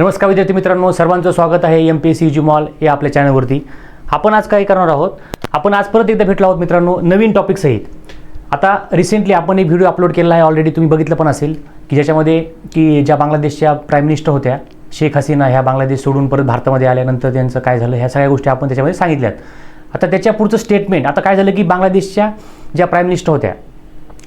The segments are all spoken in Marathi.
नमस्कार विद्यार्थी मित्रांनो सर्वांचं स्वागत आहे M P C G mall या आपल्या चॅनलवरती. आपण आज काय करणार आहोत? आपण आज परत एकदा भेटलो आहोत मित्रांनो नवीन टॉपिकसहित आता रिसेंटली आपण एक व्हिडिओ अपलोड केला आहे ऑलरेडी तुम्ही बघितलं पण असेल की ज्याच्यामध्ये की ज्या बांगलादेशच्या प्राईम मिनिस्टर होत्या शेख हसीना ह्या बांगलादेश सोडून परत भारतामध्ये आल्यानंतर त्यांचं काय झालं ह्या सगळ्या गोष्टी आपण त्याच्यामध्ये सांगितल्यात. आता त्याच्या पुढचं स्टेटमेंट आता काय झालं की बांगलादेशच्या ज्या प्राईम मिनिस्टर होत्या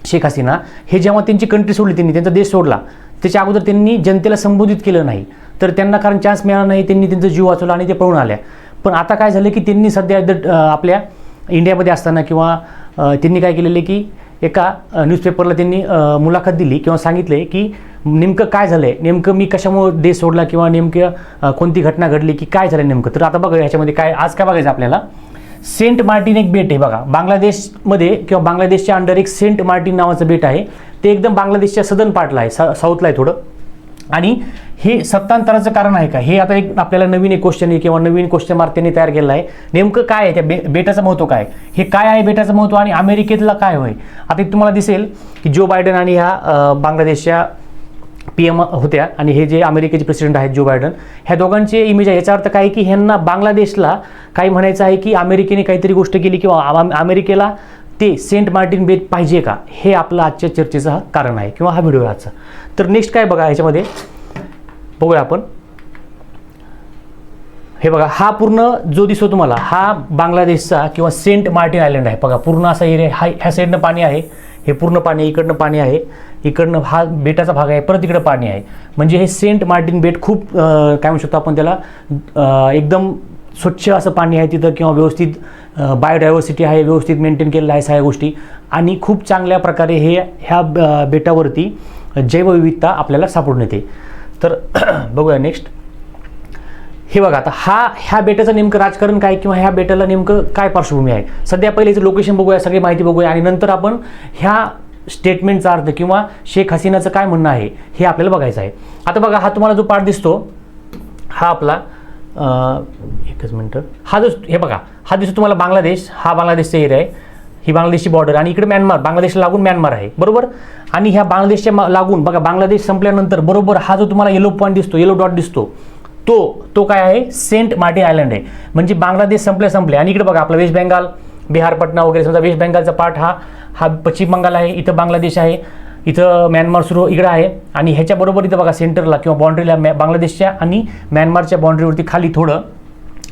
शेख हसीना हे जेव्हा त्यांची कंट्री सोडली त्यांनी त्यांचा देश सोडला त्याच्या अगोदर त्यांनी जनतेला संबोधित केलं नाही. तर त्यांना कारण चान्स मिळाला नाही त्यांनी त्यांचा जीव वाचवला आणि ते पळून आल्या. पण आता काय झालं की त्यांनी सध्या द- आपल्या इंडियामध्ये असताना किंवा त्यांनी काय केलेलं आहे की एका न्यूजपेपरला त्यांनी मुलाखत दिली किंवा सांगितले की नेमकं काय झालं आहे नेमकं मी कशामुळे देश सोडला किंवा नेमकं कोणती घटना घडली की काय झालं नेमकं. तर आता बघा ह्याच्यामध्ये काय आज काय बघायचं आपल्याला? सेंट मार्टिन एक बेट आहे बघा. बांगलादेशमध्ये किंवा बांगलादेशच्या अंडर एक सेंट मार्टिन नावाचं बेट आहे. ते एकदम बांगलादेशच्या सदन पार्टला आहे सा साऊथला आहे थोडं. आणि हे सत्तांतराचं कारण आहे का? हे आता एक आपल्याला नवीन एक क्वेश्चन आहे किंवा नवीन क्वेश्चन मार्क त्यांनी तयार केलेला आहे. नेमकं काय आहे? त्या बे बेटाचं महत्त्व काय हे काय आहे बेटाचं महत्त्व आणि अमेरिकेतला काय होय? आता तुम्हाला दिसेल की जो बायडन आणि ह्या बांगलादेशच्या पी एम होत्या आणि हे जे अमेरिकेचे प्रेसिडेंट आहेत जो बायडन ह्या दोघांचे इमेज आहे. याचा अर्थ काय आहे की ह्यांना बांगलादेशला काही म्हणायचं आहे की अमेरिकेने काहीतरी गोष्ट केली किंवा अमेरिकेला ते सेंट मार्टिन बेट पाहिजे का? हे आपलं आजच्या चर्चेचं कारण आहे किंवा हा व्हिडिओ आजचा. तर नेक्स्ट काय बघा ह्याच्यामध्ये बघूया आपण. हे बघा हा पूर्ण जो दिसतो तुम्हाला हा बांगलादेशचा किंवा सेंट मार्टिन आयलंड आहे. बघा पूर्ण असा एरिया हा ह्या साईडनं पाणी आहे. हे पूर्ण पाणी आहे, इकडनं पाणी आहे. इकडनं हा बेटाचा भाग आहे परत इकडं पाणी आहे. म्हणजे हे सेंट मार्टिन बेट खूप काय म्हणू शकतो आपण त्याला एकदम स्वच्छ असं पाणी आहे तिथं किंवा व्यवस्थित बायोडायव्हर्सिटी आहे व्यवस्थित मेंटेन केलेलं आहे सगळ्या गोष्टी. आणि खूप चांगल्या प्रकारे हे ह्या बेटावरती जैवविविधता आपल्याला सापडून येते. तर बघूया नेक्स्ट हे बघा आता हा ह्या बेटाचं नेमकं राजकारण काय किंवा ह्या बेटाला नेमकं काय पार्श्वभूमी आहे? सध्या पहिले लोकेशन बघूया सगळी माहिती बघूया आणि नंतर आपण ह्या स्टेटमेंटचा अर्थ किंवा शेख हसीनाचं काय म्हणणं आहे हे आपल्याला बघायचं आहे. आता बघा हा तुम्हाला जो पाठ दिसतो हा आपला एकच मिनटं. हा जो हे बघा हा दिसतो तुम्हाला बांगलादेश हा बांगलादेशचा एरिया आहे. ही बांगलादेशची बॉर्डर आणि इकडे म्यानमार बांगलादेशला लागून म्यानमार आहे बरोबर? आणि ह्या बांगलादेशच्या लागून बघा बांगलादेश संपल्यानंतर बरोबर हा जो तुम्हाला येलो पॉईंट दिसतो येलो डॉट दिसतो तो तो काय आहे? सेंट मार्टिन आयलंड आहे. म्हणजे बांगलादेश संपले संपले आणि इकडे बघा आपला वेस्ट बेंगाल बिहार पटना वगैरे समजा वेस्ट बेंगालचा पार्ट हा हा पश्चिम बंगाल आहे इथं बांगलादेश आहे. इथं म्यानमार सुरू इकडं आहे. आणि ह्याच्याबरोबर इथं बघा सेंटरला किंवा बाउंड्रीला म्या बांगलादेशच्या आणि म्यानमारच्या बाउंड्रीवरती खाली थोडं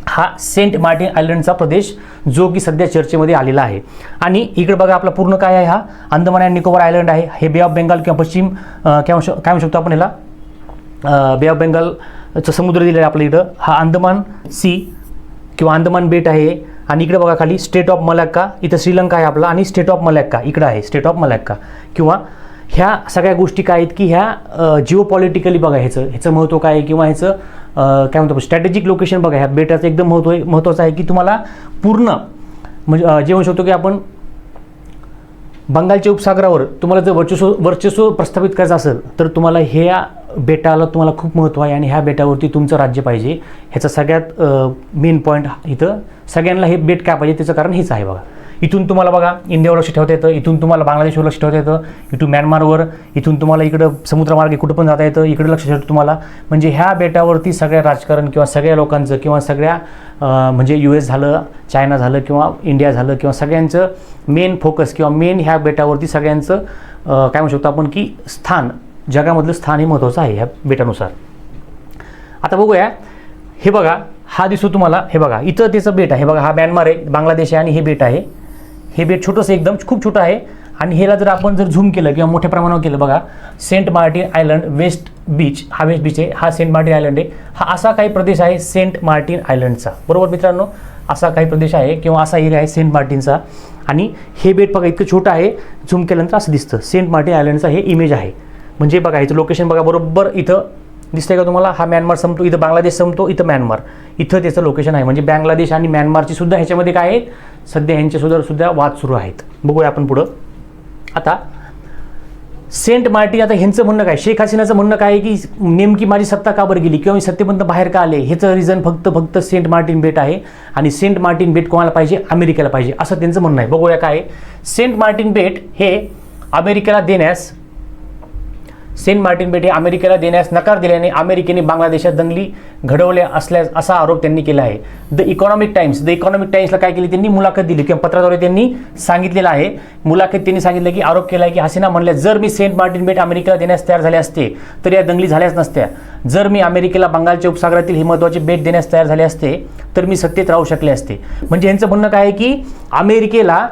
हा सेंट मार्टिन आयलंडचा प्रदेश जो की सध्या चर्चेमध्ये आलेला आहे. आणि इकडे बघा आपला पूर्ण काय आहे हा? अंदमान अँड निकोबार आयलंड आहे. हे बे ऑफ बेंगाल किंवा पश्चिम काय म्हणू काय म्हणू शकतो आपण ह्याला? बे ऑफ बेंगालचं समुद्र दिलेला आहे आपल्या इकडं हा अंदमान सी किंवा अंदमान बेट आहे. आणि इकडे बघा खाली स्टेट ऑफ मलॅक्का इथं श्रीलंका आहे आपला. आणि स्टेट ऑफ मलॅक्का इकडं आहे. स्टेट ऑफ मलॅक्का किंवा ह्या सगळ्या गोष्टी काय आहेत की ह्या जिओ पॉलिटिकली बघा ह्याचं ह्याचं महत्त्व काय आहे किंवा ह्याचं काय म्हणतो स्ट्रॅटेजिक लोकेशन बघा ह्या बेटाचं एकदम महत्त्व आहे महत्त्वाचं आहे की तुम्हाला पूर्ण म्हणजे जे म्हणू शकतो की आपण बंगालच्या उपसागरावर तुम्हाला जर वर्चस्व वर्चस्व प्रस्थापित करायचं असेल तर तुम्हाला ह्या बेटाला तुम्हाला खूप महत्त्व आहे आणि ह्या बेटावरती तुमचं राज्य पाहिजे. ह्याचा सगळ्यात मेन पॉईंट इथं सगळ्यांना हे बेट काय पाहिजे? त्याचं कारण हेच आहे बघा. इथून तुम्हाला बघा इंडियावर लक्ष ठेवता येतं इथून तुम्हाला बांगलादेशवर लक्ष ठेवता येतं इथून म्यानमारवर इथून तुम्हाला इकडं समुद्रमार्गे कुठं पण जाता येतं इकडे लक्ष ठेवतं तुम्हाला. म्हणजे ह्या बेटावरती सगळ्या राजकारण किंवा सगळ्या लोकांचं किंवा सगळ्या म्हणजे यू एस झालं चायना झालं किंवा इंडिया झालं किंवा सगळ्यांचं मेन फोकस किंवा मेन ह्या बेटावरती सगळ्यांचं काय म्हणू शकतो आपण की स्थान जगामधलं स्थान हे महत्त्वाचं आहे ह्या बेटानुसार. आता बघूया हे बघा हा दिसतो तुम्हाला हे बघा इथं त्याचं बेट आहे हे बघा हा म्यानमार आहे बांगलादेश आहे आणि हे बेट आहे. हे बेट छोटंसं एकदम खूप छोटं आहे. आणि ह्याला जर आपण जर झूम केलं किंवा मोठ्या प्रमाणावर केलं बघा Saint Martin Island west beach हा वेस्ट बीच आहे हा सेंट मार्टिन आयलंड आहे. हा असा काही प्रदेश आहे सेंट मार्टिन आयलंडचा. बरोबर मित्रांनो? असा काही प्रदेश आहे किंवा असा एरिया आहे सेंट मार्टिनचा. आणि हे बेट बघा इतकं छोटं आहे झूम केल्यानंतर असं दिसतं. सेंट मार्टिन आयलंडचा हे इमेज आहे. म्हणजे बघा इथं लोकेशन बघा बरोबर इथं दिसतंय का तुम्हाला? हा म्यानमार संपतो इथं बांगलादेश संपतो इथं म्यानमार. इथं त्याचं लोकेशन आहे. म्हणजे बांगलादेश आणि म्यानमारची सुद्धा ह्याच्यामध्ये काय आहे सध्या ह्यांचे सुद्धा वाद सुरू आहेत. बघूया आपण पुढं. आता सेंट मार्टिन आता ह्यांचं म्हणणं काय? शेख हसीनाचं म्हणणं काय आहे की नेमकी माझी सत्ता का बरं गेली? किंवा मी सत्तेपर्यंत बाहेर का आले? ह्याचं रिझन फक्त फक्त सेंट मार्टिन बेट आहे. आणि सेंट मार्टिन बेट कोणाला पाहिजे? अमेरिकेला पाहिजे. असं त्यांचं म्हणणं आहे. बघूया काय आहे. सेंट मार्टिन बेट हे अमेरिकेला देण्यास सेंट मार्टिन बेटे अमेरिकेला देण्यास नकार दिल्याने अमेरिकेने बांगलादेशात दंगली घडवल्या असल्यास असा आरोप त्यांनी केला आहे. The Economic Times the Economic टाइम्सला काय केली? त्यांनी मुलाखत दिली किंवा पत्राद्वारे त्यांनी सांगितलेलं आहे. मुलाखत त्यांनी सांगितलं की आरोप केला आहे की हसीना म्हणल्या जर मी सेंट मार्टिन बेट अमेरिकेला देण्यास तयार झाले असते तर या दंगली झाल्याच नसत्या. जर मी अमेरिकेला बंगालच्या उपसागरातील हे महत्त्वाचे बेट देण्यास तयार झाले असते तर मी सत्तेत राहू शकले असते. म्हणजे यांचं म्हणणं काय आहे की अमेरिकेला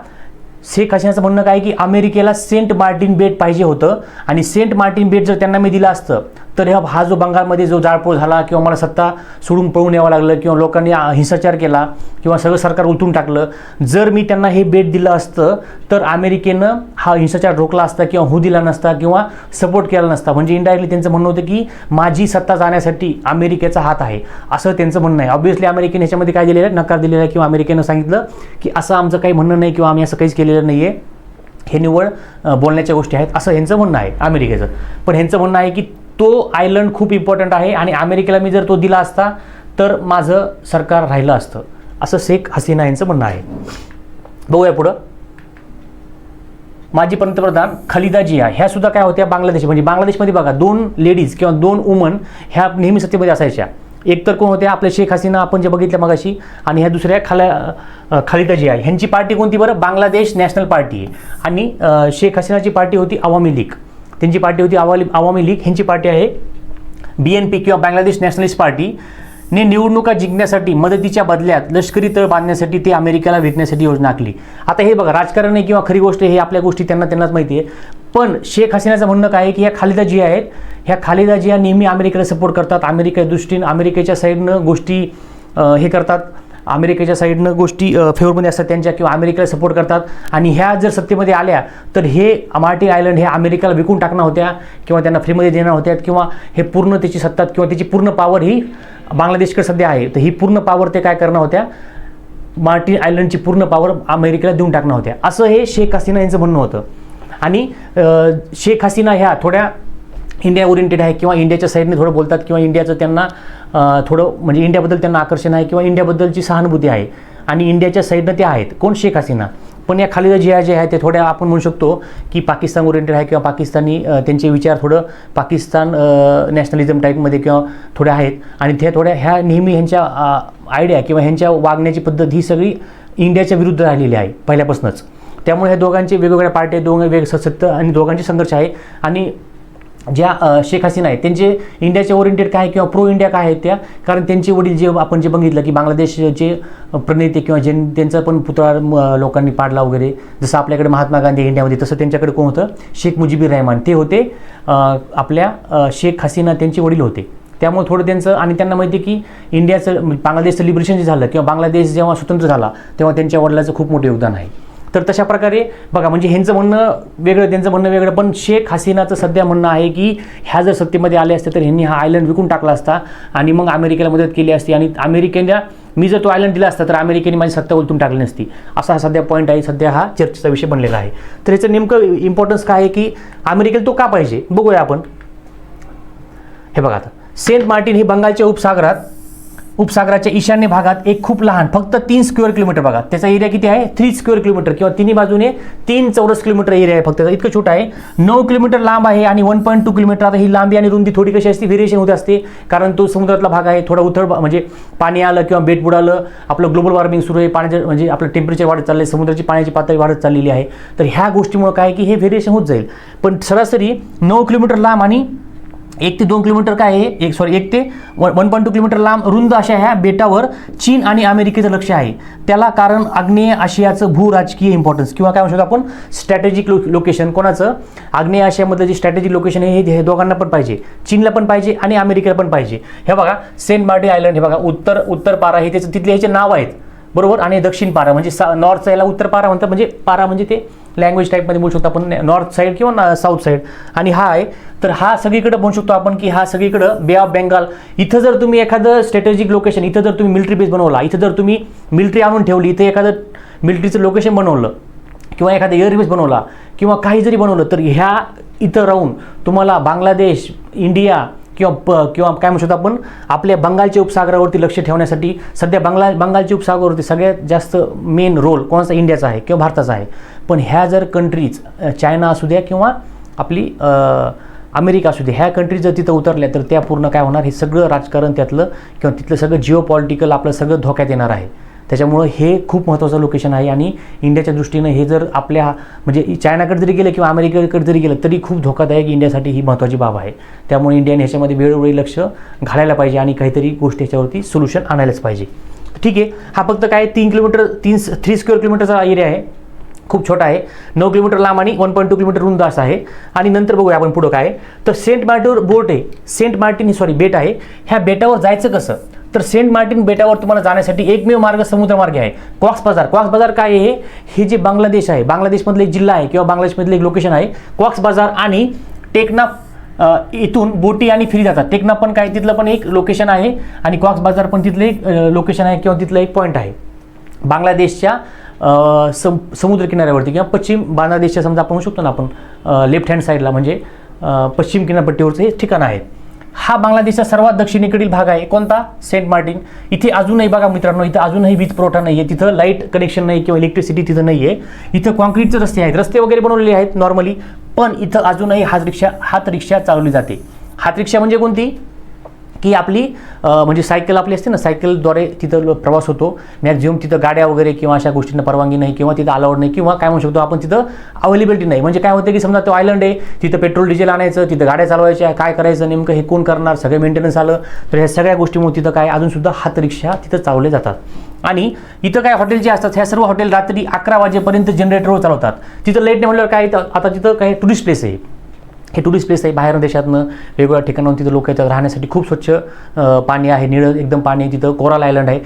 शेख हसीनाचं म्हणणं काय की अमेरिकेला सेंट मार्टिन बेट पाहिजे होतं. आणि सेंट मार्टिन बेट जर त्यांना मी दिलं असतं तर हा जो बंगालमध्ये जो जाळपोळ झाला किंवा मला सत्ता सोडून पळून यावं लागलं किंवा लोकांनी हिंसाचार केला किंवा सगळं सरकार उलटून टाकलं जर मी त्यांना हे बेट दिलं असतं तर अमेरिकेनं हा हिंसाचार रोखला असता किंवा हो दिला नसता किंवा सपोर्ट केला नसता. म्हणजे इनडायरेक्टली त्यांचं म्हणणं होतं की माझी सत्ता जाण्यासाठी अमेरिकेचा हात आहे. असं त्यांचं म्हणणं आहे. ऑब्व्हियसली अमेरिकेने ह्याच्यामध्ये काय दिलेलं आहे? नकार दिलेला आहे किंवा अमेरिकेनं सांगितलं की असं आमचं काही म्हणणं नाही किंवा आम्ही असं काहीच केलेलं नाही आहे हे निवड बोलण्याच्या गोष्टी आहेत. असं ह्यांचं म्हणणं आहे अमेरिकेचं. पण ह्यांचं म्हणणं आहे की तो आयलंड खूप इम्पॉर्टंट आहे आणि अमेरिकेला मी जर तो दिला असता तर माझं सरकार राहिलं असतं. असं शेख हसीना यांचं म्हणणं आहे. बघूया पुढं. माजी पंतप्रधान खलिदा जिया ह्या सुद्धा काय होत्या? बांगलादेश म्हणजे बांगलादेशमध्ये बघा दोन लेडीज किंवा दोन वुमन ह्या नेहमी सत्तेमध्ये असायच्या. एक तर कोण होत्या? आपल्या शेख हसीना आपण जे बघितल्या मगाशी आणि ह्या दुसऱ्या खाल्या अ, खलिदा जिया. ह्यांची पार्टी कोणती बरं? बांगलादेश नॅशनल पार्टी आहे. आणि शेख हसीनाची पार्टी होती आवामी लीग. त्यांची पार्टी होती आवाली आवामी लीग. ह्यांची पार्टी आहे बी एन पी किंवा बांगलादेश नॅशनलिस्ट पार्टी. ने निवडणुका जिंकण्यासाठी मदतीच्या बदल्यात लष्करी तळ बांधण्यासाठी ते अमेरिकेला विकण्यासाठी योजना आखली. आता हे बघा राजकारण आहे किंवा खरी गोष्ट हे आपल्या गोष्टी त्यांना त्यांनाच माहिती आहे. पण शेख हसीनाचं म्हणणं काय आहे की ह्या खालिदा जिया आहेत. ह्या खालिदा जिया नेहमी अमेरिकेला सपोर्ट करतात. अमेरिकेच्या दृष्टीनं अमेरिकेच्या साईडनं गोष्टी हे करतात. अमेरिकेच्या साईडनं गोष्टी फेवरमध्ये असतात त्यांच्या किंवा अमेरिकेला सपोर्ट करतात. आणि ह्या जर सत्तेमध्ये आल्या तर हे मार्टिन आयलंड हे अमेरिकेला विकून टाकणार होत्या किंवा त्यांना फ्रीमध्ये देणार होत्या किंवा हे पूर्ण त्याची सत्ता किंवा त्याची पूर्ण पॉवर ही बांगलादेशकडे सध्या आहे. तर ही पूर्ण पॉवर ते काय करणार होत्या? मार्टिन आयलंडची पूर्ण पॉवर अमेरिकेला देऊन टाकणार होत्या. असं हे शेख हसीना यांचं म्हणणं होतं. आणि शेख हसीना ह्या थोड्या इंडिया ओरिएंटेड आहे किंवा इंडियाच्या साईडने थोडं बोलतात किंवा इंडियाचं त्यांना थोडं म्हणजे इंडियाबद्दल त्यांना आकर्षण आहे किंवा इंडियाबद्दलची सहानुभूती आहे. आणि इंडियाच्या साईडनं ते आहेत. कोण शेख हसीना? पण या खालिदा जिया जे आहे ते थोड्या आपण म्हणू शकतो की पाकिस्तान ओरिएंटेड आहे किंवा पाकिस्तानी त्यांचे विचार थोडं पाकिस्तान नॅशनलिझम टाईपमध्ये किंवा थोड्या आहेत. आणि त्या थोड्या ह्या नेहमी ह्यांच्या आयडिया किंवा ह्यांच्या वागण्याची पद्धत ही सगळी इंडियाच्या विरुद्ध राहिलेली आहे पहिल्यापासूनच. त्यामुळे ह्या दोघांचे वेगवेगळ्या पार्ट्या दोघं वेग सत्य आणि दोघांचे संघर्ष आहे. आणि ज्या शेख हसीना आहेत त्यांचे इंडियाचे ओरिएंटेड काय आहे किंवा प्रो इंडिया काय आहेत त्या कारण त्यांचे वडील जे आपण जे बघितलं की बांगलादेशचे प्रणेते किंवा जे त्यांचा पण पुतळा लोकांनी पाडला वगैरे जसं आपल्याकडे महात्मा गांधी इंडियामध्ये तसं त्यांच्याकडे कोण होतं? शेख मुजिबुर रहमान. ते होते आपल्या शेख हसीना त्यांचे वडील होते. त्यामुळे थोडं त्यांचं आणि त्यांना माहिती आहे की इंडियाचं बांगलादेशचं लिबरेशन जे झालं किंवा बांगलादेश जेव्हा स्वतंत्र झाला तेव्हा त्यांच्या वडिलाचं खूप मोठं योगदान आहे. तर तशा प्रकारे बघा म्हणजे ह्यांचं म्हणणं वेगळं त्यांचं म्हणणं वेगळं पण शेख हसीनाचं सध्या म्हणणं आहे की ह्या जर सत्तेमध्ये आले असते तर ह्यांनी हा आयलंड विकून टाकला असता आणि मग अमेरिकेला मदत केली असती आणि अमेरिकेला मी जर तो आयलंड दिला असता तर अमेरिकेने माझी सत्ता उलटून टाकली नसती. असा हा सध्या पॉईंट आहे सध्या हा चर्चेचा विषय बनलेला आहे. तर याचं नेमकं इम्पॉर्टन्स काय आहे की अमेरिकेला तो का पाहिजे? बघूया आपण. हे बघा आता. सेंट मार्टिन हे बंगालच्या उपसागरात उपसागराच्या ईशान्य भागात एक खूप लहान फक्त तीन स्क्वेअर किलोमीटर बघा. त्याचा एरिया किती आहे? थ्री स्क्वेअर किलोमीटर किंवा तिन्ही बाजूने तीन चौरस किलोमीटर एरिया आहे फक्त. इतकं छोटा आहे. नऊ किलोमीटर लांब आहे आणि वन पॉईंट टू किलोमीटर आता ही लांबी आणि रुंदी थोडी कशी असते? व्हेरिएशन होत असते. कारण तो समुद्रातला भाग आहे. थोडा उथळ म्हणजे पाणी आलं किंवा बेट बुडालं आपलं ग्लोबल वॉर्मिंग सुरू आहे. पाण्याचं म्हणजे आपलं टेम्परेचर वाढत चाललं आहे समुद्राची पाण्याची पातळी वाढत चाललेली आहे. तर ह्या गोष्टीमुळे काय आहे की हे व्हेरिएशन होत जाईल. पण सरासरी नऊ किलोमीटर लांब आणि एक ते दोन किलोमीटर काय आहे? एक सॉरी एक ते one one point two kilometre लांब रुंद अशा ह्या बेटावर चीन आणि अमेरिकेचं लक्ष आहे. त्याला कारण आग्नेय आशियाचं भू राजकीय इम्पॉर्टन्स किंवा काय म्हणू शकतो आपण? स्ट्रॅटेजिक लो लोकेशन कोणाचं? आग्नेय आशियामधलं जे स्ट्रॅटेजिक लोकेशन आहे हे दोघांना पण पाहिजे. चीनला पण पाहिजे आणि अमेरिकेला पण पाहिजे. हे बघा सेंट मार्टिन आयलंड हे बघा उत्तर उत्तर पारा हे त्याचं तिथले ह्याचे नाव आहेत. बरोबर? आणि दक्षिण पारा म्हणजे सा नॉर्थ याला उत्तर पारा म्हणतात. म्हणजे पारा म्हणजे ते लँग्वेज टाईपमध्ये बोलू शकतो आपण नॉर्थ साईड किंवा साऊथ साईड आणि हा आहे तर हा सगळीकडे म्हणू शकतो आपण की हा सगळीकडं बे ऑफ बेंगाल इथं जर तुम्ही एखादं स्ट्रॅटेजिक लोकेशन इथं जर तुम्ही मिलिटरी बेस बनवला इथं जर तुम्ही मिलिटरी आणून ठेवली इथं एखादं मिलिटरीचं लोकेशन बनवलं किंवा एखादा एअरबेस बनवला किंवा काही जरी बनवलं तर ह्या इथं राहून तुम्हाला बांगलादेश इंडिया किंवा प किंवा काय म्हणू शकतो आपण आपल्या बंगालच्या उपसागरावरती लक्ष ठेवण्यासाठी सध्या बंगाल बंगालच्या उपसागरावरती सगळ्यात जास्त मेन रोल कोणाचा? इंडियाचा आहे किंवा भारताचा आहे. पण ह्या जर कंट्रीज चायना असू द्या किंवा आपली अमेरिका असू दे ह्या कंट्रीज जर तिथं उतरल्या तर त्या पूर्ण काय होणार? हे सगळं राजकारण त्यातलं किंवा तिथलं सगळं जिओ पॉलिटिकल आपलं सगळं धोक्यात येणार आहे. त्याच्यामुळं हे खूप महत्त्वाचं लोकेशन आहे आणि इंडियाच्या दृष्टीनं हे जर आपल्या म्हणजे चायनाकडे जरी गेलं किंवा अमेरिकेकडे जरी गेलं तरी खूप धोकादायक इंडियासाठी ही महत्त्वाची बाब आहे. त्यामुळे इंडियाने ह्याच्यामध्ये वेळोवेळी लक्ष घालायला पाहिजे आणि काहीतरी गोष्टी ह्याच्यावरती सोल्युशन आणायलाच पाहिजे. ठीक आहे. हा फक्त काय तीन किलोमीटर तीन थ्री स्क्वेअर किलोमीटरचा एरिया आहे. खूप छोटा आहे. नऊ किलोमीटर लांब आणि वन पॉईंट टू किलोमीटर रुंद असा आहे. आणि नंतर बघूया आपण पुढं काय तर सेंट मार्टिन बोट आहे. सेंट मार्टिन सॉरी बेट आहे. ह्या बेटावर जायचं कसं? तर सेंट मार्टिन बेटावर तुम्हाला जाण्यासाठी एकमेव मार्ग समुद्रमार्ग आहे. कॉक्स बाजार. कॉक्स बाजार काय आहे? हे जे बांगलादेश आहे बांगलादेशमधलं एक जिल्हा आहे किंवा बांगलादेशमधलं एक लोकेशन आहे. कॉक्स बाजार आणि टेकनाफ इथून बोटी आणि फ्री जातात. टेकनाफ पण काय तिथलं पण एक लोकेशन आहे. आणि कॉक्स बाजार पण तिथलं एक लोकेशन आहे किंवा तिथलं एक पॉईंट आहे. बांगलादेशच्या सम समुद्र किनाऱ्यावरती किंवा पश्चिम बांगलादेशच्या समजा आपण म्हणू शकतो ना आपण लेफ्ट हँड साईडला म्हणजे पश्चिम किनारपट्टीवरचं हे ठिकाण आहे. हा बांगलादेशचा सर्वात दक्षिणेकडील भाग आहे. कोणता? सेंट मार्टिन इथे अजूनही बघा मित्रांनो इथं अजूनही वीज पुरवठा नाही आहे तिथं लाइट कनेक्शन नाही किंवा इलेक्ट्रिसिटी तिथं नाही आहे इथं कॉन्क्रीटचे रस्ते आहेत. रस्ते वगैरे बनवलेले आहेत नॉर्मली पण इथं अजूनही हात रिक्षा हात रिक्षा चालवली जाते. हात रिक्षा म्हणजे कोणती? की आपली म्हणजे सायकल आपली असते ना सायकलद्वारे तिथं प्रवास होतो. मॅक्झिमम तिथं गाड्या वगैरे किंवा अशा गोष्टींना परवानगी नाही किंवा तिथं अलाउड नाही किंवा काय म्हणू शकतो आपण तिथं अवेलेबिलिटी नाही. म्हणजे काय होतं की समजा तो आयलंड आहे तिथं पेट्रोल डिझेल आणायचं तिथं गाड्या चालवायच्या काय करायचं नेमकं हे कोण करणार सगळे मेंटेनन्स आलं तर ह्या सगळ्या गोष्टीमुळे तिथं काय अजूनसुद्धा हात रिक्षा तिथं चालवले जातात. आणि इथं काय हॉटेल जे असतात ह्या सर्व हॉटेल रात्री अकरा वाजेपर्यंत जनरेटरवर चालवतात. तिथं लेट नाही म्हटल्यावर काय आता तिथं काय टुरिस्ट प्लेस आहे. हे टुरिस्ट प्लेस आहे. बाहेर देशातनं वेगवेगळ्या ठिकाणाहून तिथं लोक येतात. राहण्यासाठी खूप स्वच्छ पाणी आहे. निळं एकदम पाणी आहे तिथं. कोराल आयलंड आहे.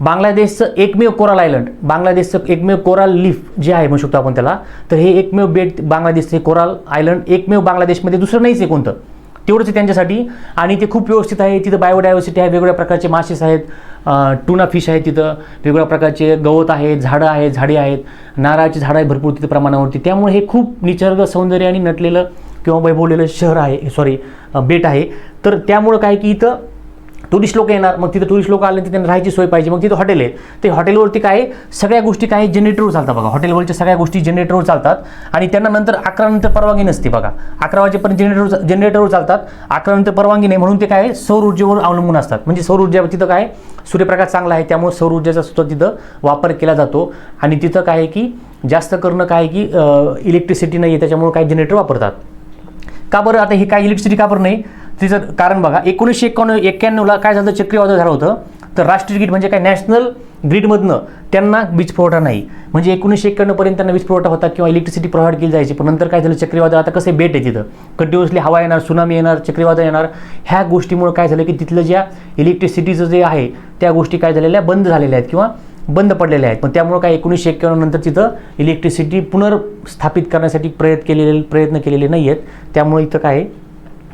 बांगलादेशचं एकमेव कोराल आयलंड बांगलादेशचं एकमेव कोराल लीफ जे आहे म्हणू शकतो आपण त्याला तर हे एकमेव बेट बांगलादेशचं कोराल आयलंड एकमेव बांगलादेशमध्ये दुसरं नाहीच आहे कोणतं. तेवढंच आहे त्यांच्यासाठी. आणि ते खूप व्यवस्थित आहे. तिथं बायोडायव्हर्सिटी आहे. वेगवेगळ्या प्रकारचे मासेस आहेत. टुना फिश आहे तिथं. वेगवेगळ्या प्रकारचे गवत आहेत झाडं आहेत झाडे आहेत. नारळाची झाडं आहेत भरपूर तिथं प्रमाणावरती. त्यामुळे हे खूप निसर्ग सौंदर्य आणि नटलेलं किंवा वैभवलेलं शहर आहे सॉरी बेट आहे. तर त्यामुळं काय की इथं टुरिस्ट लोक येणार मग तिथं टुरिस्ट लोक आले तर त्यांना राहायची सोय पाहिजे. मग तिथं हॉटेल आहे. ते हॉटेलवरती काय आहे, सगळ्या गोष्टी काय जनरेटरवर चालतात बघा. हॉटेलवरच्या सगळ्या गोष्टी जनरेटरवर चालतात. आणि त्यांना नंतर अकरा नंतर परवानगी नसते बघा. अकरा वाजेपर्यंत जनरेटर जनरेटरवर चालतात. अकरा नंतर परवानगी नाही. म्हणून ते काय सौर ऊर्जेवर अवलंबून असतात. म्हणजे सौर ऊर्जा तिथं काय सूर्यप्रकाश चांगला आहे. त्यामुळे सौर ऊर्जेचा सुद्धा तिथं वापर केला जातो. आणि तिथं काय आहे की जास्त करणं काय आहे की इलेक्ट्रिसिटी नाही आहे त्याच्यामुळे काय जनरेटर वापरतात. का बरं? आता हे काय इलेक्ट्रिसिटी का बरं नाही? तिचं कारण बघा एकोणीसशे एकावन्न एक्क्याण्णवला काय झालं चक्रीवादळ झालं होतं. तर राष्ट्रीय ग्रीड म्हणजे काय? नॅशनल ग्रीडमधनं त्यांना वीज पुरवठा नाही. म्हणजे एकोणीसशे एक्क्याण्णवपर्यंत त्यांना वीज पुरवठा होता किंवा इलेक्ट्रिसिटी प्रोव्हाइड केली जायची. पण नंतर काय झालं? चक्रीवादळ आता कसं बेट आहे तिथं? कंटिन्युअसली हवा येणार सुनामी येणार चक्रीवादळ येणार. ह्या गोष्टीमुळे काय झालं की तिथलं ज्या इलेक्ट्रिसिटीचं जे आहे त्या गोष्टी काय झालेल्या? बंद झालेल्या आहेत. किंवा बंद पडलेले आहेत. पण त्यामुळं काय एकोणीसशे एक्क्याण्णव नंतर तिथं इलेक्ट्रिसिटी पुनर्स्थापित करण्यासाठी प्रयत्न केलेले प्रयत्न केलेले नाही आहेत त्यामुळे इथं काय आहे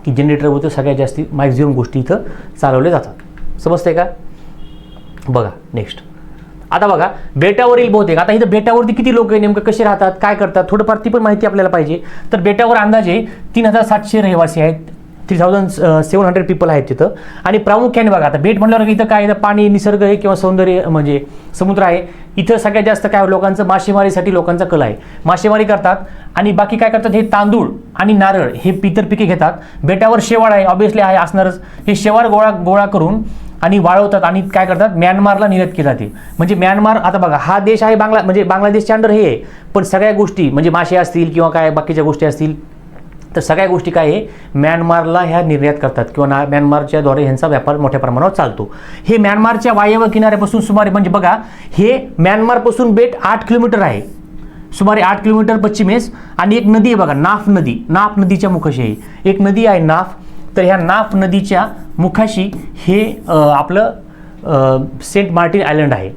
की होतं सगळ्यात जास्ती मॅक्झिमम गोष्टी इथं चालवल्या जातात. समजते का? बघा नेक्स्ट आता बघा बेटावरील बहुतेक आता इथं बेटावरती किती लोक आहे नेमकं कसे राहतात काय करतात थोडंफार ती पण माहिती आपल्याला पाहिजे. तर बेटावर अंदाजे तीन हजार सातशे रहिवासी आहेत. Three thousand seven hundred people आहेत तिथं. आणि प्रामुख्याने बघा आता बेट म्हणल्यावर इथं काय इथं पाणी निसर्ग आहे किंवा सौंदर्य म्हणजे समुद्र आहे. इथं सगळ्यात जास्त काय लोकांचं? मासेमारीसाठी लोकांचा कल आहे. मासेमारी करतात आणि बाकी काय करतात? हे तांदूळ आणि नारळ हे इतर पिके घेतात. बेटावर शेवाळ आहे ऑब्विसली आहे असणारच. हे शेवाळ गोळा गोळा करून आणि वाळवतात आणि काय करतात? म्यानमारला निर्यात केली जाते. म्हणजे म्यानमार आता बघा हा देश आहे बांगला म्हणजे बांगलादेशच्या अंडर हे आहे. पण सगळ्या गोष्टी म्हणजे मासे असतील किंवा काय बाकीच्या गोष्टी असतील तर सगळ्या गोष्टी काय आहे? म्यानमारला ह्या निर्यात करतात किंवा ना म्यानमारच्या द्वारे ह्यांचा व्यापार मोठ्या प्रमाणावर चालतो. हे म्यानमारच्या वायव्य किनाऱ्यापासून सुमारे म्हणजे बघा हे म्यानमारपासून बेट आठ किलोमीटर आहे. सुमारे आठ किलोमीटर पश्चिमेस आणि एक नदी आहे बघा नाफ नदी. नाफ नदीच्या मुखाशी आहे. एक नदी आहे नाफ. तर ह्या नाफ नदीच्या मुखाशी हे आपलं सेंट मार्टिन आयलंड आहे.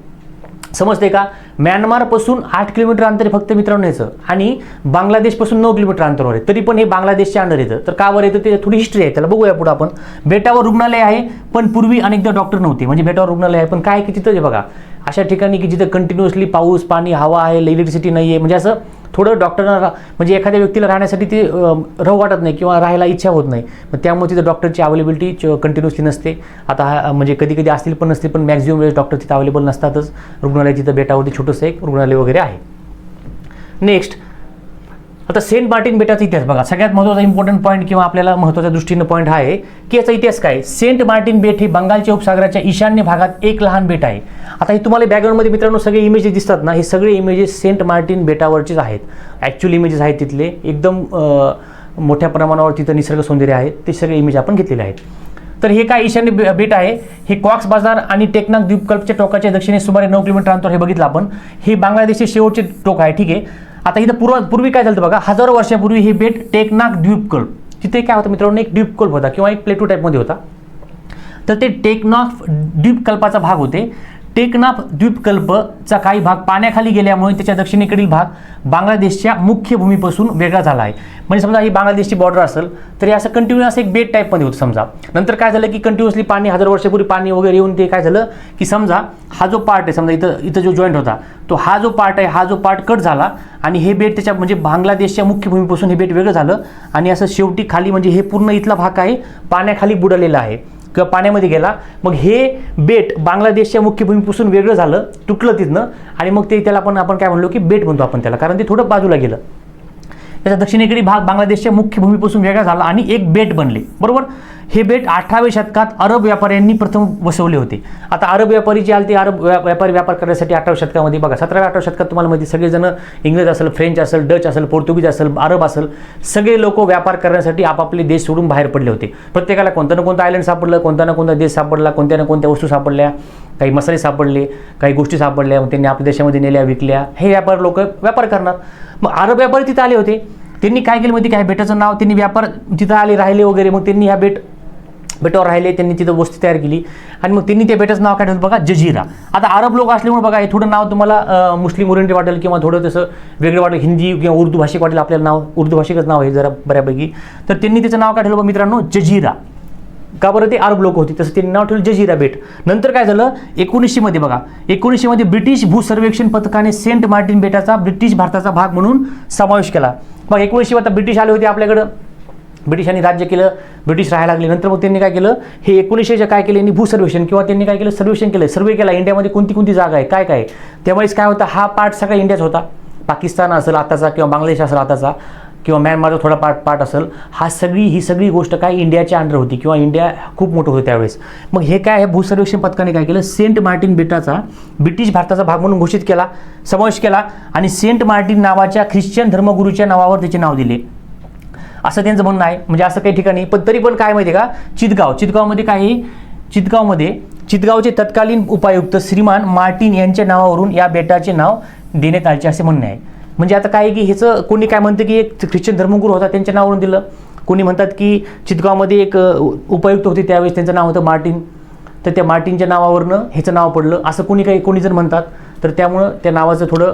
समजते का? म्यानमारपासून आठ किलोमीटर अंतर फक्त मित्रांनो याचं. आणि बांगलादेशपासून नऊ किलोमीटर अंतरावर आहे. तरी पण हे बांगलादेशच्या अंडर येतं. तर का येतं? ते थोडी हिस्ट्री आहे. त्याला बघूया पुढे आपण. बेटावर रुग्णालय आहे पण पूर्वी अनेकदा डॉक्टर नव्हते. म्हणजे बेटावर रुग्णालय आहे पण काय की तिथं आहे बघा. अशा ठिकाणी की जिथं कंटिन्युअसली पाऊस पाणी हवा आहे इलेक्ट्रिसिटी नाही आहे म्हणजे असं थोडं डॉक्टरना रा- म्हणजे एखाद्या व्यक्तीला राहण्यासाठी ते रह राहू वाटत नाही किंवा राहायला इच्छा होत नाही. मग त्यामुळे तिथं डॉक्टरची अवेलेबिलिटी कंटिन्युअसली नसते. आता म्हणजे कधी कधी असतील पण नसतील पण मॅक्झिमम वेळेस डॉक्टर तिथं अवेलेबल नसतातच. रुग्णालय तिथं बेटावरती छोटंसं एक रुग्णालय वगैरे आहे. नेक्स्ट आता सेंट मार्टिन बेटाचा इतिहास बघा. सगळ्यात महत्त्वाचा इम्पॉर्टंट पॉईंट किंवा आपल्याला महत्त्वाच्या दृष्टीनं पॉईंट हा आहे की याचा इतिहास काय? सेंट मार्टिन बेट हे बंगालच्या उपसागराच्या ईशान्य भागात एक लहान बेट आहे. आता हे तुम्हाला बॅकग्राऊंडमध्ये मित्रांनो सगळे इमेजेस दिसतात ना? हे सगळे इमेजेस सेंट मार्टिन बेटावरचेच आहेत. ॲक्च्युअल इमेजेस आहेत तिथले. एकदम मोठ्या प्रमाणावर तिथं निसर्ग सौंदर्य आहे. ते सगळे इमेज आपण घेतलेले आहेत. तर हे काय ईशान्य बेट आहे? हे कॉक्स बाजार आणि टेकनाक द्वीपकल्पच्या टोकाच्या दक्षिणेस सुमारे नऊ किलोमीटर अंतर हे बघितलं आपण. हे बांगलादेशचे शेवटचे टोक आहे. ठीक आहे. आता इथं पूर्व पूर्वी काय झालं बघा हजारो वर्षापूर्वी हे बेट टेकनाक द्वीपकल्प तिथे काय होतं मित्रांनो एक द्वीपकल्प होता किंवा एक प्लेटू टाईपमध्ये होता. तर ते टेकनाफ द्वीपकल्पाचा भाग होते. टेकनाफ द्वीपकल्पचा काही भाग पाण्याखाली गेल्यामुळे त्याच्या दक्षिणेकडील भाग बांगलादेशच्या मुख्य भूमीपासून वेगळा झाला आहे. म्हणजे समजा ही बांगलादेशची बॉर्डर असेल तर हे असं कंटिन्युअस एक बेट टाईपमध्ये होतं समजा. नंतर काय झालं की कंटिन्युअसली पाणी हजार वर्षापूर्वी पाणी वगैरे येऊन ते काय झालं की समजा हा जो पार्ट आहे समजा इथं इथं जो जॉईंट होता तो हा जो पार्ट आहे हा जो पार्ट कट झाला आणि हे बेट त्याच्या म्हणजे बांगलादेशच्या मुख्य भूमीपासून हे बेट वेगळं झालं आणि असं शेवटी खाली म्हणजे हे पूर्ण इथला भाग आहे पाण्याखाली बुडालेला आहे. किंवा पाण्यामध्ये गेला मग हे बेट बांगलादेशच्या मुख्य भूमीपासून वेगळं झालं तुटलं तिथनं आणि मग ते त्याला आपण आपण काय म्हणलो की बेट म्हणतो आपण त्याला कारण ते थोडं बाजूला गेलं. त्याचा दक्षिणेकडे भाग बांगलादेशच्या मुख्य भूमीपासून वेगळा झाला आणि एक बेट बनले बरोबर? हे बेट अठराव्या शतकात अरब व्यापाऱ्यांनी प्रथम वसवले होते. आता अरब व्यापारी जे आले ते अरब व्या- व्यापारी व्यापार करण्यासाठी अठराव्या शतकामध्ये बघा सतराव्या अठराव्या शतकात तुम्हाला माहिती सगळेजण इंग्रज असेल फ्रेंच असेल डच असेल पोर्तुगीज असेल अरब असेल सगळे लोक व्यापार करण्यासाठी आपापले देश सोडून बाहेर पडले होते. प्रत्येकाला कोणता ना कोणतं आयलंड सापडलं कोणता ना कोणता देश सापडला कोणत्या ना कोणत्या वस्तू सापडल्या काही मसाले सापडले काही गोष्टी सापडल्या मग त्यांनी आपल्या देशामध्ये नेल्या विकल्या हे व्यापार लोक व्यापार करणार. मग अरब व्यापारी तिथे आले होते. त्यांनी काय केलं माहिती काय बेटाचं नाव त्यांनी व्यापार तिथं आले राहिले वगैरे मग त्यांनी ह्या बेट बेटावर राहिले त्यांनी तिथं वस्ती तयार केली. आणि मग त्यांनी त्या बेटाचं नाव काय ठेवलं बघा जजीरा. आता अरब लोक असल्यामुळे बघा हे थोडं नाव तुम्हाला मुस्लिम ओरिएंटेड वाटेल किंवा थोडं तसं वेगळं वाटेल. हिंदी किंवा उर्दू भाषिक वाटेल आपल्याला नाव उर्दू भाषिकच नाव आहे जरा बऱ्यापैकी. तर त्यांनी त्याचं नाव काय ठेवलं बघा मित्रांनो जजीरा. का बरं ते अरब लोक होती तसं त्यांनी नाव ठेवलं जजीरा बेट. नंतर काय झालं? एकोणीसशेमध्ये बघा एकोणीसशेमध्ये ब्रिटिश भूसर्वेक्षण पथकाने सेंट मार्टिन बेटाचा ब्रिटिश भारताचा भाग म्हणून समावेश केला. मग एकोणीसशे आता ब्रिटिश आले होते आपल्याकडं. ब्रिटिशांनी राज्य केलं ब्रिटिश राहायला लागले. नंतर मग त्यांनी काय केलं? हे एकोणीसशेच्या काय केलं? यांनी भूसर्वेक्षण किंवा त्यांनी काय केलं? सर्वेक्षण केलं. सर्वे केला. इंडियामध्ये कोणती कोणती जागा आहे? काय काय आहे. त्यावेळेस काय होता? हा पार्ट सगळा इंडियाच होता. पाकिस्तान असेल आताचा किंवा बांगलादेश असेल आताचा किंवा म्यानमारचा थोडा पार्ट पार्ट असेल हा सगळी ही सगळी गोष्ट काय इंडियाच्या अंडर होती किंवा इंडिया खूप मोठं होतं त्यावेळेस. मग हे काय आहे? भूसर्वेक्षण पथकाने काय केलं? सेंट मार्टिन बेटाचा ब्रिटिश भारताचा भाग म्हणून घोषित केला समावेश केला आणि सेंट मार्टिन नावाच्या ख्रिश्चन धर्मगुरूच्या नावावर त्याचे नाव दिले. असं त्यांचं म्हणणं आहे. म्हणजे असं काही ठिकाणी पण तरी पण काय माहिती आहे का? चितगाव. चितगावमध्ये काही चितगावमध्ये चितगावचे तत्कालीन उपायुक्त श्रीमान मार्टिन यांच्या नावावरून या बेटाचे नाव देण्यात आल्याचे असे म्हणणे आहे. म्हणजे आता काय आहे की ह्याचं कोणी काय म्हणतं की एक ख्रिश्चन धर्मगुरू होता त्यांच्या नावावरून दिलं. कोणी म्हणतात की चितगावमध्ये एक उपायुक्त उपयुक्त होते त्यावेळेस त्यांचं नाव होतं मार्टिन. तर त्या मार्टिनच्या नावावरनं ह्याचं नाव पडलं. असं कोणी काही कोणी जर म्हणतात तर त्यामुळं त्या नावाचं थोडं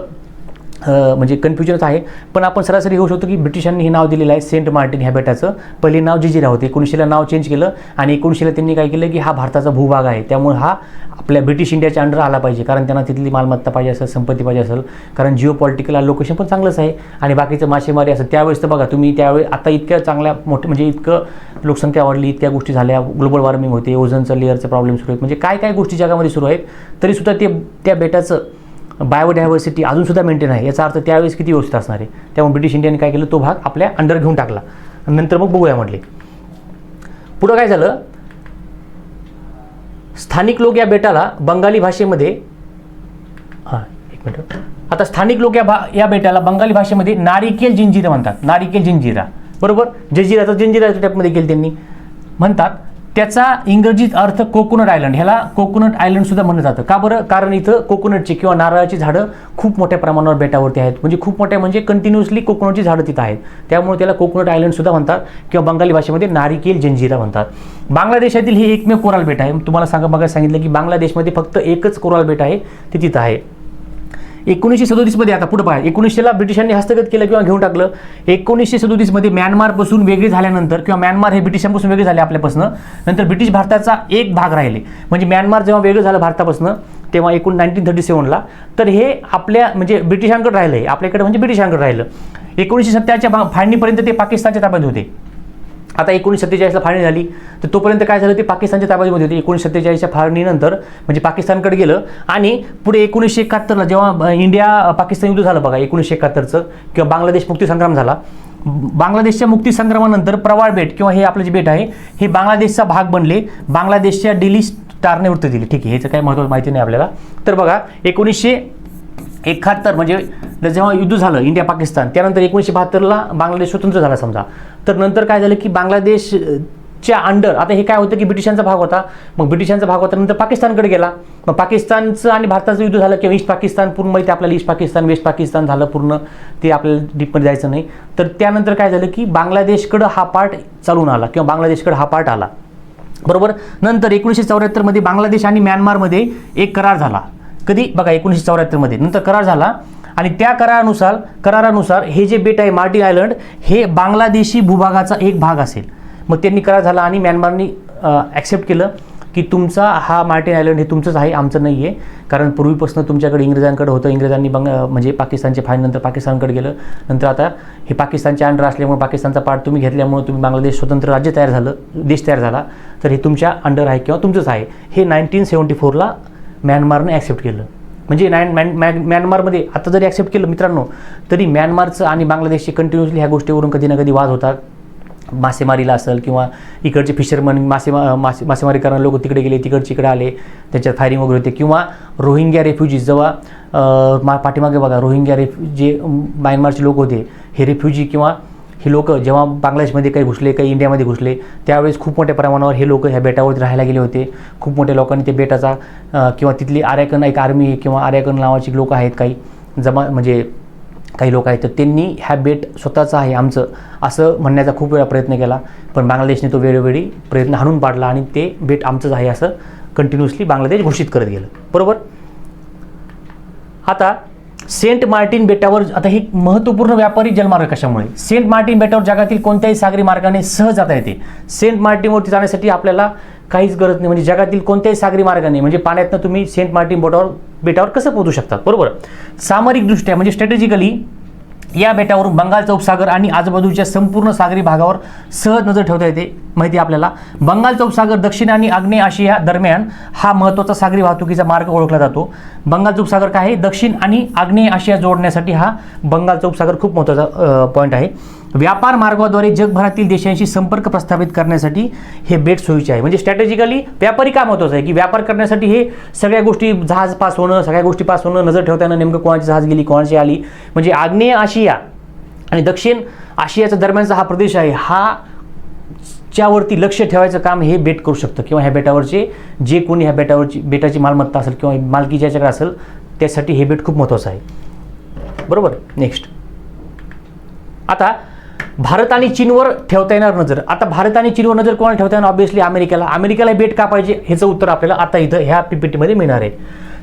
म्हणजे कन्फ्युजनच आहे. पण आपण सरासरी घेऊ शकतो की ब्रिटिशांनी हे नाव दिलेलं आहे सेंट मार्टिन ह्या बेटाचं. पहिले नाव जिजिरा होते. एकोणीसशेला नाव चेंज केलं आणि एकोणीसशेला त्यांनी काय केलं की हा भारताचा भूभाग आहे. त्यामुळे हा आपल्या ब्रिटिश इंडियाच्या अंडर आला पाहिजे. कारण त्यांना तिथली मालमत्ता पाहिजे असेल संपत्ती पाहिजे असेल. कारण जिओ पॉलिटिकल लोकेशन पण चांगलंच आहे. आणि बाकीचं मासेमारी असेल त्यावेळेस तर बघा तुम्ही त्यावेळी आता इतक्या चांगल्या मोठ्या म्हणजे इतकं लोकसंख्या वाढली इतक्या गोष्टी झाल्या. ग्लोबल वॉर्मिंग होते ओझनचं लेअरचं प्रॉब्लेम सुरू आहेत. म्हणजे काय काय गोष्टी जगामध्ये सुरू आहेत तरीसुद्धा ते त्या बेटाचं बायोडायव्हर्सिटी अजूनसुद्धा मेंटेन आहे. याचा अर्थ त्यावेळेस किती व्यवस्थित असणार आहे? त्यामुळे ब्रिटिश इंडियाने काय केलं? तो भाग आपल्या अंडर घेऊन टाकला. नंतर मग बघूया म्हटले. पुढं काय झालं? स्थानिक लोक या बेटाला बंगाली भाषेमध्ये हां एक मिनिट. आता स्थानिक लोक या भा या बेटाला बंगाली भाषेमध्ये नारिकेल जिंजिरा म्हणतात. नारिकेल जिंजिरा. बरोबर? जंजिराचा जंजिरा टाईपमध्ये केलं त्यांनी. म्हणतात त्याचा इंग्रजीत अर्थ कोकोनट आयलंड ह्याला कोकोनट आयलंड सुद्धा म्हणलं जातं. का बरं? कारण इथं कोकोनटची किंवा नारळाची झाडं खूप मोठ्या प्रमाणावर बेटावरती आहेत. म्हणजे खूप मोठ्या म्हणजे कंटिन्युअसली कोकोनटची झाडं तिथं आहेत. त्यामुळे त्याला कोकोनट आयलंड सुद्धा म्हणतात किंवा बंगाली भाषेमध्ये नारिकेल जंजिरा म्हणतात. बांगलादेशातील हे एकमेव कोराल बेट आहे. तुम्हाला सांगा बघा सांगितलं की बांगलादेशमध्ये फक्त एकच कोराल बेट आहे ते तिथं आहे. एकोणीसशे सदोतीसमध्ये आता पुढे पहा एकोणीसशेला ब्रिटिशांनी हस्तगत केलं किंवा घेऊन टाकलं एकोणीसशे सदोतीसमध्ये म्यानमारपासून वेगळे झाल्यानंतर किंवा म्यानमार हे ब्रिटिशांपासून वेगळे झाले आपल्यापासून नंतर ब्रिटिश भारताचा एक भाग राहिले. म्हणजे म्यानमार जेव्हा वेगळं झालं भारतापासून तेव्हा एकूण नाईन्टीन थर्टी सेवनला तर हे आपल्या म्हणजे ब्रिटिशांकडे राहिलं आहे आपल्याकडे म्हणजे ब्रिटिशांकडे राहिलं. एकोणीसशे सत्तरच्या फाळणीपर्यंत ते पाकिस्तानच्या ताब्यात होते. आता एकोणीसशे सत्तेचाळीसला फाळणी झाली तर तोपर्यंत काय झालं ते पाकिस्तानच्या ताब्यामध्ये होते. एकोणीसशे सत्तेचाळीसच्या फाळणीनंतर म्हणजे पाकिस्तानकडे गेलं आणि पुढे एकोणीसशे एकाहत्तरला जेव्हा इंडिया पाकिस्तान युद्ध झालं बघा एकोणीसशे एकाहत्तरचं किंवा बांगलादेश मुक्ती संग्राम झाला. बांगलादेशच्या मुक्तीसंग्रामानंतर प्रवाळ बेट किंवा हे आपलं जे बेट आहे हे बांगलादेशचा भाग बनले. बांगलादेशच्या डेली स्टारने वृत्त दिली. ठीक आहे ह्याचं काही महत्त्वाचं माहिती नाही आपल्याला. तर बघा एकोणीसशे एकाहत्तर म्हणजे जेव्हा युद्ध झालं इंडिया पाकिस्तान त्यानंतर एकोणीसशे बहात्तरला बांगलादेश स्वतंत्र झाला समजा. तर नंतर काय झालं की बांगलादेशच्या अंडर आता हे काय होतं की ब्रिटिशांचा भाग होता. मग ब्रिटिशांचा भाग होता नंतर पाकिस्तानकडे गेला. मग पाकिस्तानचं आणि भारताचं युद्ध झालं किंवा ईस्ट पाकिस्तान पूर्ण माहिती आपल्याला ईस्ट पाकिस्तान वेस्ट पाकिस्तान झालं पूर्ण ते आपल्याला डीपमध्ये जायचं नाही. तर त्यानंतर काय झालं की बांगलादेशकडं हा पार्ट चालून आला किंवा बांगलादेशकडं हा पार्ट आला. बरोबर? नंतर एकोणीसशे चौऱ्याहत्तरमध्ये बांगलादेश आणि म्यानमारमध्ये एक करार झाला. कधी? बघा एकोणीसशे चौऱ्याहत्तरमध्ये. नंतर करार झाला. आणि त्या करारानुसार करारानुसार हे जे बेट आहे मार्टिन आयलंड हे बांगलादेशी भूभागाचा एक भाग असेल. मग त्यांनी करार झाला आणि म्यानमारनी ॲक्सेप्ट केलं की तुमचा हा मार्टिन आयलंड हे तुमचंच आहे आमचं नाही आहे कारण पूर्वीपासून तुमच्याकडे इंग्रजांकडे होतं. इंग्रजांनी बंग म्हणजे पाकिस्तानचे फायनंतर पाकिस्तानकडे गेलं. नंतर आता हे पाकिस्तानच्या अंडर असल्यामुळे पाकिस्तानचा पार्ट तुम्ही घेतल्यामुळे तुम्ही बांगलादेश स्वतंत्र राज्य तयार झालं देश तयार झाला. तर हे तुमच्या अंडर आहे किंवा तुमचंच आहे. हे नाईन्टीन सेवन्टी फोरला म्यानमारनं ॲक्सेप्ट केलं. म्हणजे नाईन मॅन मॅन म्यानमारमध्ये आता जरी ॲक्सेप्ट केलं मित्रांनो तरी म्यानमारचं आणि बांगलादेशची कंटिन्युअसली ह्या गोष्टीवरून कधी ना कधी वाद होतात. मासेमारीला असेल किंवा इकडचे फिशरमन मासेमा मासे मासेमारी करणारे लोक तिकडे गेले तिकडचे इकडे आले त्याच्यात फायरिंग वगैरे होते. किंवा रोहिंग्या रेफ्युजीज जेव्हा मा पाठीमागे बघा रोहिंग्या रेफ्यू जे म्यानमारचे लोक होते हे रेफ्युजी किंवा हे लोक जेव्हा बांगलादेशमध्ये काही घुसले काही इंडियामध्ये घुसले त्यावेळेस खूप मोठ्या प्रमाणावर हे लोक ह्या बेटावरती राहायला गेले होते. खूप मोठ्या लोकांनी ते बेटाचा किंवा तिथली आर्याकन एक आर्मी किंवा आर्याकन नावाची लोक आहेत काही जमा म्हणजे काही लोक आहेत. तर त्यांनी ह्या बेट स्वतःचं आहे आमचं असं म्हणण्याचा खूप वेळा प्रयत्न केला. पण बांगलादेशने तो वेळोवेळी प्रयत्न हाणून पाडला आणि ते बेट आमचंच आहे असं कंटिन्युअसली बांगलादेश घोषित करत गेलं. बरोबर? आता सेंट मार्टिन बेटावर आता हे महत्त्वपूर्ण व्यापारी जलमार्ग कशामुळे? सेंट मार्टिन बेटावर जगातील कोणत्याही सागरी मार्गाने सहज जाता येते. सेंट मार्टिनवरती जाण्यासाठी आपल्याला काहीच गरज नाही. म्हणजे जगातील कोणत्याही सागरी मार्गाने म्हणजे पाण्यातनं तुम्ही सेंट मार्टिन बोटावर बेटावर कसं पोहोचू शकतात? बरोबर? सामरिकदृष्ट्या म्हणजे स्ट्रॅटेजिकली या बेटावरून बंगालचा उपसागर आणि आजूबाजूच्या संपूर्ण सागरी भागावर सहज नजर ठेवता येते माहिती आहे आपल्याला. बंगालचा उपसागर दक्षिण आणि आग्नेय आशिया दरम्यान हा महत्त्वाचा सागरी वाहतुकीचा मार्ग ओळखला जातो. बंगालचा उपसागर काय आहे? दक्षिण आणि आग्नेय आशिया जोडण्यासाठी हा बंगालचा उपसागर खूप महत्त्वाचा पॉईंट आहे. व्यापार मार्गाद्वारे जगभरातील देशांशी संपर्क प्रस्थापित करण्यासाठी हे बेट सोयीचे आहे. म्हणजे स्ट्रॅटेजिकली व्यापारी का महत्त्वाचं आहे की व्यापार करण्यासाठी हे सगळ्या गोष्टी जहाज पास होणं सगळ्या गोष्टी पास होणं नजर ठेवताना नेमकं कोणाची जहाज गेली कोणाची आली. म्हणजे आग्नेय आशिया आणि दक्षिण आशियाच्या दरम्यानचा हा प्रदेश आहे हा च्यावरती लक्ष ठेवायचं काम हे बेट करू शकतं. किंवा ह्या बेटावरचे जे कोणी ह्या बेटावरची बेटाची मालमत्ता असेल किंवा मालकी ज्याच्याकडे असेल त्यासाठी हे बेट खूप महत्त्वाचं आहे. बरोबर? नेक्स्ट आता भारत आणि चीनवर ठेवता येणार नजर. आता भारत आणि चीनवर नजर कोणाला ठेवता येणार? ऑब्विसली अमेरिकेला. अमेरिकेला बेट का पाहिजे ह्याचं उत्तर आपल्याला आता इथं ह्या पीपीटीमध्ये मिळणार आहे.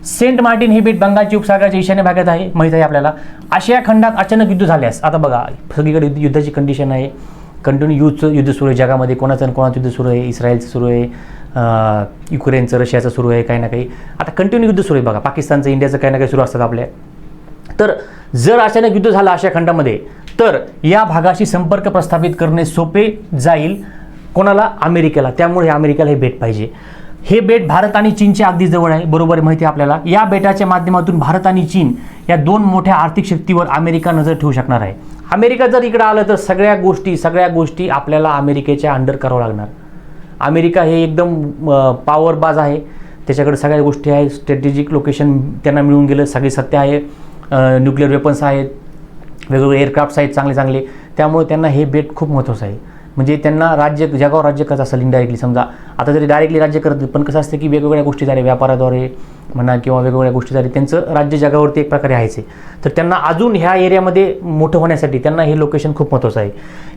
सेंट मार्टिन हे बेट बंगालच्या उपसागराच्या ईशान्य भागात आहे माहीत आहे आपल्याला. आशिया खंडात अचानक युद्ध झाल्यास आता बघा सगळीकडे युद्ध- युद्धाची कंडिशन आहे. कंटिन्यू युद्धचं युद्ध सुरू आहे जगामध्ये. कोणाचं आणि कोणाचं युद्ध सुरू आहे? इस्रायलचं सुरू आहे. युक्रेनचं रशियाचं सुरू आहे काही ना काही. आता कंटिन्यू युद्ध सुरू आहे बघा. पाकिस्तानचं इंडियाचं काही ना काही सुरू असतात आपल्या. तर जर अचानक युद्ध झालं आशिया खंडामध्ये तर या भागाशी संपर्क प्रस्थापित करणे सोपे जाईल कोणाला? अमेरिकेला. त्यामुळे अमेरिकेला हे बेट पाहिजे. हे बेट भारत आणि चीनच्या अगदी जवळ आहे. बरोबर माहिती आपल्याला. या बेटाच्या माध्यमातून भारत आणि चीन या दोन मोठ्या आर्थिक शक्तीवर अमेरिका नजर ठेवू शकणार आहे. अमेरिका जर इकडं आलं तर सगळ्या गोष्टी सगळ्या गोष्टी आपल्याला अमेरिकेच्या अंडर करावं लागणार. अमेरिका हे एकदम पॉवरबाज आहे. त्याच्याकडे सगळ्या गोष्टी आहेत. स्ट्रॅटेजिक लोकेशन त्यांना मिळून गेलं. सगळी सत्य आहे. न्यूक्लिअर वेपन्स आहेत. वेगवेगळे एअरक्राफ्ट्स आहेत चांगले चांगले. त्यामुळे त्यांना हे बेट खूप महत्त्वाचं आहे. म्हणजे त्यांना राज्य जगावर राज्य करत असेल इनडायरेक्टली समजा आता जरी डायरेक्टली राज्य करत पण कसं असतं की वेगवेगळ्या गोष्टीद्वारे व्यापाराद्वारे म्हणा किंवा वेगवेगळ्या गोष्टीद्वारे त्यांचं राज्य जगावरती एक प्रकारे आहेचे तर त्यांना अजून ह्या एरियामध्ये मोठं होण्यासाठी त्यांना हे लोकेशन खूप महत्त्वाचं आहे.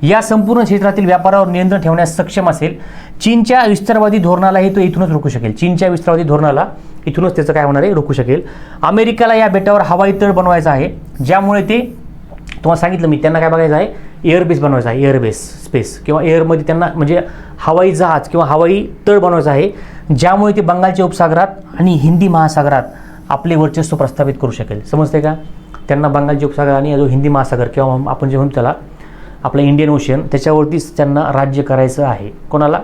या संपूर्ण क्षेत्रातील व्यापारावर नियंत्रण ठेवण्यास सक्षम असेल चीनच्या विस्तारवादी धोरणालाही तो इथूनच रोखू शकेल. चीनच्या विस्तारवादी धोरणाला इथूनच त्याचं काय होणार आहे रोखू शकेल. अमेरिकेला या बेटावर हवाई तळ बनवायचा आहे ज्यामुळे ते तुम्हाला सांगितलं मी त्यांना काय बघायचं आहे? एअरबेस बनवायचा आहे एअरबेस स्पेस किंवा एअरमध्ये त्यांना म्हणजे हवाई जहाज किंवा हवाई तळ बनवायचा आहे ज्यामुळे ते बंगालच्या उपसागरात आणि हिंदी महासागरात आपले वर्चस्व प्रस्थापित करू शकेल. समजते का? त्यांना बंगालच्या उपसागर आणि जो हिंदी महासागर किंवा आपण जे म्हणतो त्याला आपलं इंडियन ओशन त्याच्यावरतीच त्यांना राज्य करायचं आहे. कोणाला?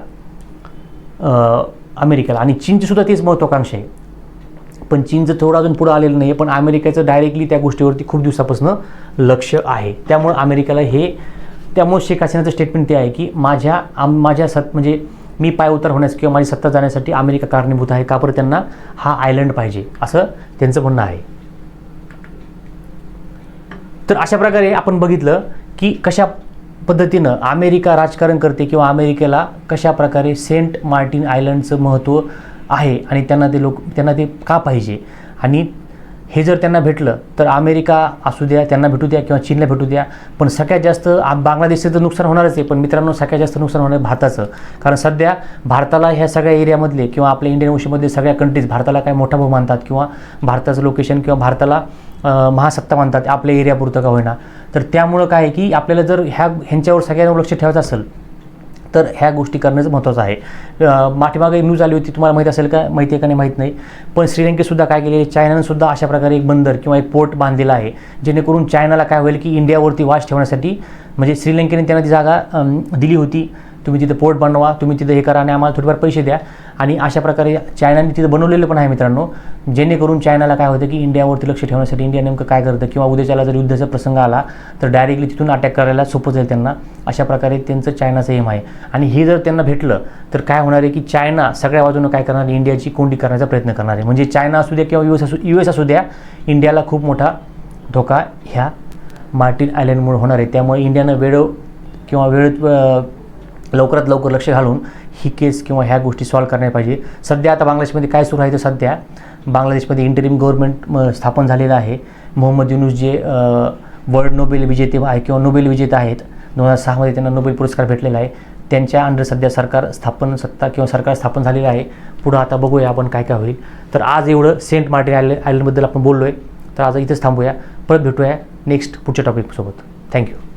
अमेरिकेला. आणि चीनचीसुद्धा तेच महत्त्वाकांक्षा आहे. पण चीनचं थोडं अजून पुढं आलेलं नाही पण अमेरिकेचं डायरेक्टली त्या गोष्टीवरती खूप दिवसापासून लक्ष आहे. त्यामुळं अमेरिकेला हे त्यामुळे शेख हसीनाचं स्टेटमेंट ते आहे की माझ्या आम माझ्या सत म्हणजे मी पाय उतार होण्यास किंवा माझी सत्ता जाण्यासाठी अमेरिका कारणीभूत आहे का? बरं त्यांना हा आयलंड पाहिजे असं त्यांचं म्हणणं आहे. तर अशा प्रकारे आपण बघितलं की कशा पद्धतीनं अमेरिका राजकारण करते किंवा अमेरिकेला कशा प्रकारे सेंट मार्टिन आयलंडचं महत्त्व आहे आणि त्यांना ते लोक त्यांना ते का पाहिजे? आणि हे जर त्यांना भेटलं तर अमेरिका असू द्या त्यांना भेटू द्या किंवा चीनला भेटू द्या पण सगळ्यात जास्त बांगलादेशचं तर नुकसान होणारच आहे पण मित्रांनो सगळ्यात जास्त नुकसान होणार आहे भारताचं. कारण सध्या भारताला ह्या सगळ्या एरियामधले किंवा आपल्या इंडियन ओशनमधले सगळ्या कंट्रीज भारताला काय मोठा भाऊ मानतात किंवा भारताचं लोकेशन किंवा भारताला महासत्ता मानतात आपल्या एरियापुरतं का होईना. तर त्यामुळं काय आहे की आपल्याला जर ह्या ह्यांच्यावर सगळ्यांवर लक्ष ठेवायचं असेल तर ह्या गोष्टी करणं महत्त्वाचं आहे. माठीमागे न्यूज आली होती तुम्हाला माहीत असेल का? माहिती आहे का नाही माहीत नाही. पण श्रीलंकेतसुद्धा काय केले चायनानंसुद्धा अशा प्रकारे एक बंदर किंवा एक पोर्ट बांधलेला आहे जेणेकरून चायनाला काय होईल की इंडियावरती वाच ठेवण्यासाठी म्हणजे श्रीलंकेने त्यांना ती जागा दिली होती. तुम्ही तिथं पोर्ट बनवा तुम्ही तिथं हे करा आणि आम्हाला थोडेफार पैसे द्या. आणि अशा प्रकारे चायनाने तिथं बनवलेलं पण आहे मित्रांनो. जेणेकरून चायनाला काय होतं की इंडियावरती लक्ष ठेवण्यासाठी इंडिया नेमकं काय करतं किंवा उद्याच्याला जर युद्धाचा प्रसंग आला तर डायरेक्टली तिथून अटॅक करायला सोपं जाईल त्यांना. अशा प्रकारे त्यांचं चायनाचं एम आहे. आणि हे जर त्यांना भेटलं तर काय होणार आहे की चायना सगळ्या बाजूनं काय करणार? इंडियाची कोंडी करण्याचा प्रयत्न करणार आहे. म्हणजे चायना असू द्या किंवा यू एस असू यू एस असू द्या इंडियाला खूप मोठा धोका ह्या मार्टिन आयलंडमुळे होणार आहे. त्यामुळे इंडियानं वेळ किंवा वेळेत लवकरात लवकर लक्ष घालून ही केस किंवा ह्या गोष्टी सॉल्व्ह करण्या पाहिजे. सध्या आता बांगलादेशमध्ये काय सुरू आहे तर सध्या बांगलादेशमध्ये इंटरिम गव्हर्नमेंट स्थापन झालेलं आहे. मोहम्मद युनुस जे वर्ल्ड नोबेल विजेते आहे किंवा नोबेल विजेते आहेत दोन हजार सहामध्ये त्यांना नोबेल पुरस्कार भेटलेला आहे. त्यांच्या अंडर सध्या सरकार स्थापन सत्ता किंवा सरकार स्थापन झालेलं आहे. पुढं आता बघूया आपण काय काय होईल. तर आज एवढं सेंट मार्टिन आयलंड आयलंडबद्दल आपण बोललो आहे तर आज इथंच थांबूया. परत भेटूया नेक्स्ट पुढच्या टॉपिकसोबत थँक्यू